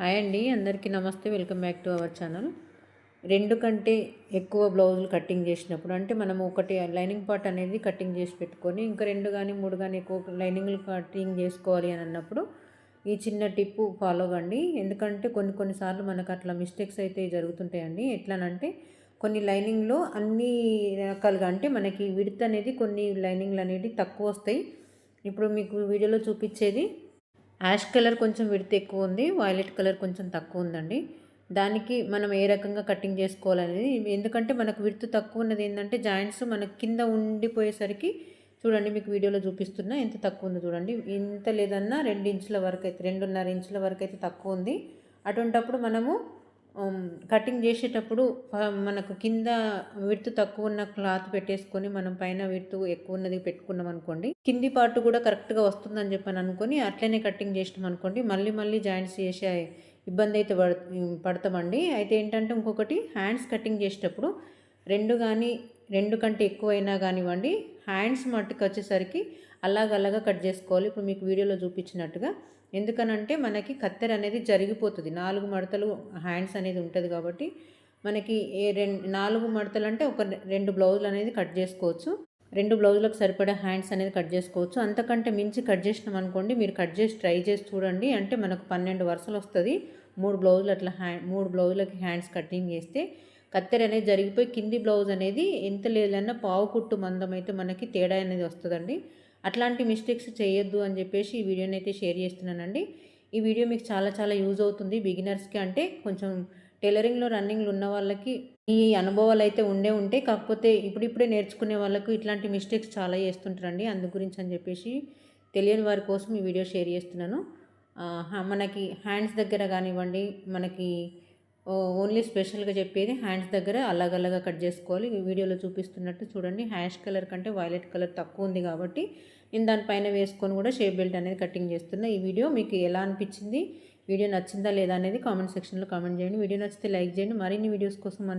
Hi అండి అందరికీ నమస్తే welcome back to our channel. రెండు కంటే ఎక్కువ బ్లౌజులు కటింగ్ చేసినప్పుడు అంటే మనం ఒకటి లైనింగ్ పార్ట్ అనేది కటింగ్ చేసి పెట్టుకొని ఇంకా రెండు కానీ మూడు కానీ ఎక్కువ లైనింగ్లు కటింగ్ చేసుకోవాలి అని అన్నప్పుడు ఈ చిన్న టిప్పు ఫాలో కండి ఎందుకంటే కొన్ని కొన్నిసార్లు మనకు అట్లా మిస్టేక్స్ అయితే జరుగుతుంటాయండి. ఎట్లానంటే కొన్ని లైనింగ్లో అన్ని రకాలుగా అంటే మనకి విడత్ అనేది కొన్ని లైనింగ్లు అనేవి తక్కువ వస్తాయి. ఇప్పుడు మీకు వీడియోలో చూపించేది యాష్ కలర్ కొంచెం విడత ఎక్కువ ఉంది వైలెట్ కలర్ కొంచెం తక్కువ ఉందండి. దానికి మనం ఏ రకంగా కటింగ్ చేసుకోవాలనేది ఎందుకంటే మనకు విడత తక్కువ ఉన్నది ఏంటంటే జాయింట్స్ మనకి కింద ఉండిపోయేసరికి చూడండి మీకు వీడియోలో చూపిస్తున్నా ఎంత తక్కువ ఉందో చూడండి. ఇంత లేదన్నా రెండు ఇంచుల వరకు అయితే రెండున్నర ఇంచుల వరకు అయితే తక్కువ ఉంది. అటువంటప్పుడు మనము కటింగ్ చేసేటప్పుడు మనకు కింద విడుతు తక్కువ ఉన్న క్లాత్ పెట్టేసుకొని మనం పైన విడుతు ఎక్కువ ఉన్నది పెట్టుకున్నాం అనుకోండి కింది పార్ట్ కూడా కరెక్ట్గా వస్తుందని చెప్పని అనుకొని అట్లనే కటింగ్ చేసినాం అనుకోండి మళ్ళీ మళ్ళీ జాయింట్స్ చేసే ఇబ్బంది అయితే పడ పడతామండి. అయితే ఏంటంటే ఇంకొకటి హ్యాండ్స్ కటింగ్ చేసేటప్పుడు రెండు కానీ రెండు కంటే ఎక్కువైనా కానివ్వండి హ్యాండ్స్ మట్టుకు వచ్చేసరికి అలాగలాగా కట్ చేసుకోవాలి. ఇప్పుడు మీకు వీడియోలో చూపించినట్టుగా. ఎందుకనంటే మనకి కత్తెర అనేది జరిగిపోతుంది. నాలుగు మడతలు హ్యాండ్స్ అనేది ఉంటుంది కాబట్టి మనకి ఏ రెండు నాలుగు మడతలు అంటే ఒక రెండు బ్లౌజులు అనేది కట్ చేసుకోవచ్చు. రెండు బ్లౌజులకు సరిపడా హ్యాండ్స్ అనేది కట్ చేసుకోవచ్చు. అంతకంటే మించి కట్ చేసినాం అనుకోండి మీరు కట్ చేసి ట్రై చేసి చూడండి. అంటే మనకు పన్నెండు వరుసలు వస్తుంది. మూడు బ్లౌజులు అట్లా హ్యాండ్ మూడు బ్లౌజులకి హ్యాండ్స్ కటింగ్ చేస్తే కత్తెర అనేది జరిగిపోయి కింది బ్లౌజ్ అనేది ఎంత లేదన్నా పావు కుట్టు మందం అయితే మనకి తేడా అనేది వస్తుందండి. అట్లాంటి మిస్టేక్స్ చేయొద్దు అని చెప్పేసి ఈ వీడియోని అయితే షేర్ చేస్తున్నానండి. ఈ వీడియో మీకు చాలా చాలా యూజ్ అవుతుంది. బిగినర్స్కి అంటే కొంచెం టైలరింగ్లో రన్నింగ్లు ఉన్న వాళ్ళకి ఈ అనుభవాలు అయితే ఉండే ఉంటాయి కాకపోతే ఇప్పుడిప్పుడే నేర్చుకునే వాళ్ళకు ఇట్లాంటి మిస్టేక్స్ చాలా చేస్తుంటారండి. అందు గురించి అని చెప్పేసి తెలియని వారి కోసం ఈ వీడియో షేర్ చేస్తున్నాను. మనకి హ్యాండ్స్ దగ్గర కానివ్వండి మనకి ఓ- ఓన్లీ స్పెషల్గా చెప్పేది హ్యాండ్స్ దగ్గర అలగలగా కట్ చేసుకోవాలి. ఈ వీడియోలో చూపిస్తున్నట్టు చూడండి. హ్యాష్ కలర్ కంటే వైలెట్ కలర్ తక్కువ ఉంది కాబట్టి నేను దానిపైన వేసుకొని కూడా షేప్ బెల్ట్ అనేది కటింగ్ చేస్తున్నా. ఈ వీడియో మీకు ఎలా అనిపించింది? వీడియో నచ్చిందా లేదా అనేది కామెంట్ సెక్షన్లో కామెంట్ చేయండి. వీడియో నచ్చితే లైక్ చేయండి. మరిన్ని వీడియోస్ కోసం మన